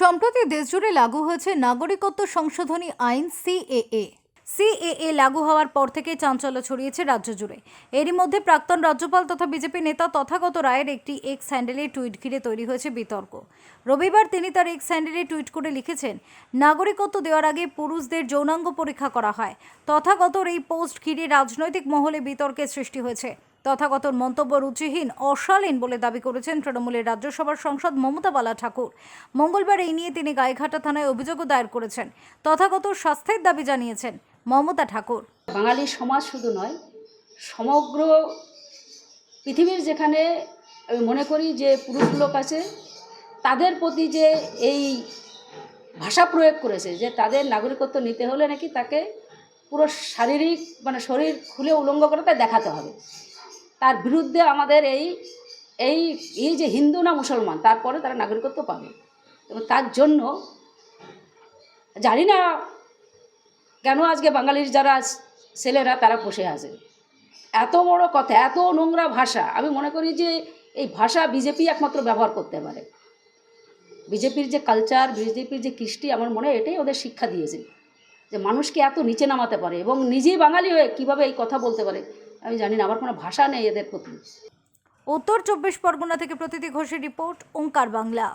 সম্প্রতি দেশজুড়ে লাগু হয়েছে নাগরিকত্ব সংশোধনী আইন সিএএ। সিএএ লাগু হওয়ার পর থেকে চাঞ্চল্য ছড়িয়েছে রাজ্য জুড়ে। এরই মধ্যে প্রাক্তন রাজ্যপাল তথা বিজেপি নেতা তথাগত রায়ের একটি এক্স হ্যান্ডেলে টুইট ঘিরে তৈরি হয়েছে বিতর্ক। রবিবার তিনি তার এক্স হ্যান্ডেলে টুইট করে লিখেছেন, নাগরিকত্ব দেওয়ার আগে পুরুষদের যৌনাঙ্গ পরীক্ষা করা হয়। তথাগতর এই পোস্ট ঘিরে রাজনৈতিক মহলে বিতর্কের সৃষ্টি হয়েছে। তথাগতর মন্তব্য রুচিহীন, অশালীন বলে দাবি করেছেন তৃণমূলের রাজ্যসভার সাংসদ মমতা বালা ঠাকুর মঙ্গলবার এই নিয়ে তিনি গাইঘাটা থানায় অভিযোগও দায়ের করেছেন। তথাগত স্বাস্থ্যের দাবি জানিয়েছেন মমতা ঠাকুর। বাঙালি সমাজ শুধু নয়, সমগ্র পৃথিবীর যেখানে আমি মনে করি যে পুরুষ লোক আছে, তাদের প্রতি যে এই ভাষা প্রয়োগ করেছে, যে তাদের নাগরিকত্ব নিতে হলে নাকি তাকে পুরো শারীরিক মানে শরীর খুলে উলঙ্গ করে তাই দেখাতে হবে। তার বিরুদ্ধে আমাদের এই এই এই যে হিন্দু না মুসলমান, তারপরে তারা নাগরিকত্ব পাবে। এবং তার জন্য জানি না কেন আজকে বাঙালির যারা ছেলেরা তারা বসে আছে। এত বড় কথা, এত নোংরা ভাষা, আমি মনে করি যে এই ভাষা বিজেপি একমাত্র ব্যবহার করতে পারে। বিজেপির যে কালচার বিজেপির যে কৃষ্টি, আমার মনে হয় এটাই ওদের শিক্ষা দিয়েছে। যে মানুষকে এত নিচে নামাতে পারে এবং নিজেই বাঙালি হয়ে কীভাবে এই কথা বলতে পারে। আমি জানি না, আমার কোনো ভাষা নেই এদের প্রতি। উত্তর চব্বিশ পরগনা থেকে প্রতীতি ঘোষের রিপোর্ট ওঙ্কার বাংলা।